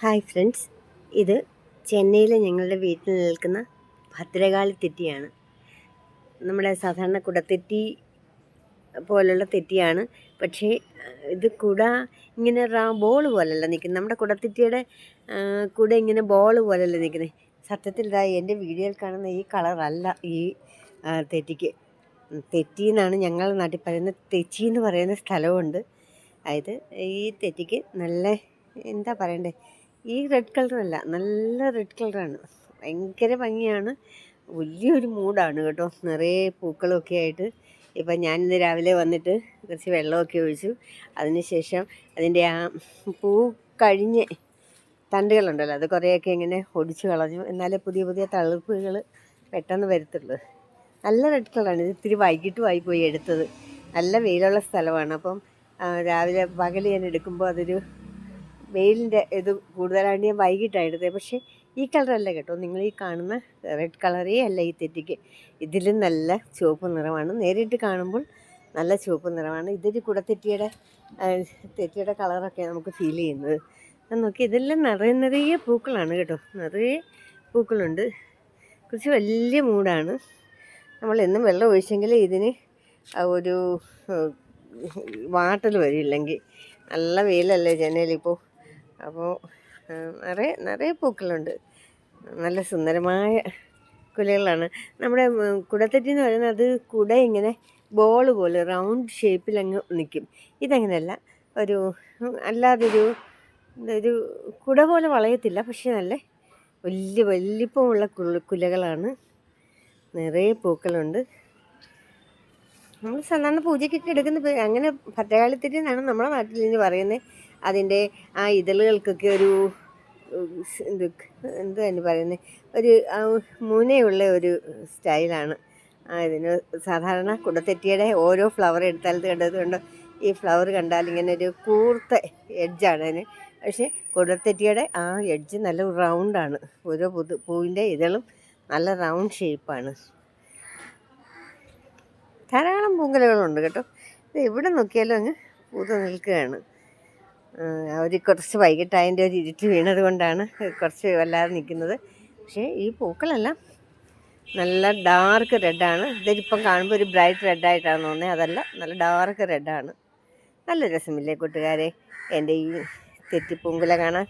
Hi friends. ഇത് ചെന്നൈയിലെ ഞങ്ങളുടെ വീട്ടിൽ നിൽക്കുന്ന ഭദ്രകാളി തെറ്റിയാണ്. നമ്മുടെ സാധാരണ കുടത്തെറ്റി പോലുള്ള തെറ്റിയാണ്. പക്ഷേ ഇത് കുട ഇങ്ങനെ റാ ബോൾ പോലല്ല നിൽക്കുന്നത്. നമ്മുടെ കുടത്തെറ്റിയുടെ കുട ഇങ്ങനെ ബോൾ പോലല്ല നിൽക്കുന്നത്. സത്യത്തിൽ ഇതാ എന്റെ വീഡിയോയിൽ കാണുന്ന ഈ കളറല്ല ഈ തെറ്റിക്ക്. തെറ്റി എന്നാണ് ഞങ്ങൾ നാട്ടിൽ പറയുന്നത് തെച്ചി എന്ന് പറയുന്ന സ്ഥലമുണ്ട്. അതായത് ഈ തെറ്റിക്ക് നല്ല എന്താ പറയണ്ടേ? ഈ റെഡ് കളറല്ല നല്ല റെഡ് കളറാണ് ഭയങ്കര ഭംഗിയാണ്. വലിയൊരു മൂടാണ് കേട്ടോ. നിറയെ പൂക്കളൊക്കെ ആയിട്ട്. ഇപ്പം ഞാനിന്ന് രാവിലെ വന്നിട്ട് കുറച്ച് വെള്ളമൊക്കെ ഒഴിച്ചു. അതിനുശേഷം അതിന്റെ ആ പൂ കഴിഞ്ഞ് തണ്ടുകളുണ്ടല്ലോ അത് കുറേയൊക്കെ ഇങ്ങനെ ഒടിച്ചു കളഞ്ഞു. എന്നാലേ പുതിയ പുതിയ തളിർപ്പുകൾ പെട്ടെന്ന് വരത്തുള്ളൂ. നല്ല റെഡ് കളറാണ് ഇത് ഇത്തിരി വൈകിട്ടുമായി പോയി എടുത്തത്. നല്ല വെയിലുള്ള സ്ഥലമാണ്. അപ്പം രാവിലെ പകൽ ഞാൻ എടുക്കുമ്പോൾ അതൊരു വെയിലിന്റെ ഇത് കൂടുതലായിട്ട് ഞാൻ വൈകിട്ടാണ് പക്ഷേ ഈ കളറല്ല കേട്ടോ. നിങ്ങൾ ഈ കാണുന്ന റെഡ് കളറേ അല്ല ഈ തെറ്റിക്ക്. ഇതിലും നല്ല ചുവപ്പ് നിറമാണ്. നേരിട്ട് കാണുമ്പോൾ നല്ല ചുവപ്പ് നിറമാണ്. ഇതൊരു കുടത്തെറ്റിയുടെ തെറ്റിയുടെ കളറൊക്കെ നമുക്ക് ഫീൽ ചെയ്യുന്നത്. നോക്കി ഇതെല്ലാം നിറയെ നിറയെ പൂക്കളാണ് കേട്ടോ. നിറയെ പൂക്കളുണ്ട്. കുറച്ച് വലിയ മൂടാണ്. നമ്മൾ എന്നും വെള്ളം ഒഴിച്ചെങ്കിൽ ഇതിന് ഒരു വാട്ടൽ വരില്ലെങ്കിൽ നല്ല വെയിലല്ലേ ജനലിപ്പോൾ അപ്പോൾ നിറയെ നിറയെ പൂക്കളുണ്ട്. നല്ല സുന്ദരമായ കുലകളാണ്. നമ്മുടെ കുടത്തെറ്റി എന്ന് പറയുന്നത് അത് കുട ഇങ്ങനെ ബോൾ പോലെ റൗണ്ട് ഷേപ്പിൽ അങ്ങ് നിൽക്കും ഇതങ്ങനെയല്ല ഒരു അല്ലാതൊരു ഒരു കുട പോലെ വളയത്തില്ല പക്ഷേ നല്ല വലിയ വലിപ്പമുള്ള കുല കുലകളാണ്. നിറയെ പൂക്കളുണ്ട്. നമ്മൾ സാധാരണ പൂജയ്ക്കൊക്കെ എടുക്കുന്ന അങ്ങനെ ഭദ്രകാളിത്തിരി എന്നാണ് നമ്മുടെ നാട്ടിൽ ഇനി പറയുന്നത് അതിന്റെ ആ ഇതളുകൾക്കൊക്കെ ഒരു എന്ത് എന്ത് തന്നെ പറയുന്നത് ഒരു മുനയുള്ള ഒരു സ്റ്റൈലാണ്. അതിന് സാധാരണ കുടത്തെറ്റിയുടെ ഓരോ ഫ്ലവർ എടുത്താൽ കണ്ടതുകൊണ്ട് കണ്ടത് കൊണ്ട് ഈ ഫ്ലവർ കണ്ടാൽ ഇങ്ങനെ ഒരു കൂർത്ത എഡ്ജാണ് അതിന്. പക്ഷേ കുടത്തെറ്റിയുടെ ആ എഡ്ജ് നല്ല റൗണ്ടാണ്. ഓരോ പുതു പൂവിന്റെ ഇതളും നല്ല റൗണ്ട് ഷേപ്പാണ്. ധാരാളം പൂങ്കലകളുണ്ട് കേട്ടോ. ഇത് എവിടെ നോക്കിയാലും അങ്ങ് പൂത്ത് നിൽക്കുകയാണ്. അവർ കുറച്ച് വൈകിട്ടായതിന്റെ ഒരു ഇരുട്ട് വീണത് കൊണ്ടാണ് കുറച്ച് വല്ലാതെ നിൽക്കുന്നത്. പക്ഷേ ഈ പൂക്കളെല്ലാം നല്ല ഡാർക്ക് റെഡാണ് ഇതിപ്പം കാണുമ്പോൾ ഒരു ബ്രൈറ്റ് റെഡായിട്ടാണ് തോന്നുന്നത്. അതല്ല നല്ല ഡാർക്ക് റെഡാണ് നല്ല രസമില്ലേ കൂട്ടുകാരെ? എന്റെ ഈ തെറ്റിപ്പൂങ്കുല കാണാൻ.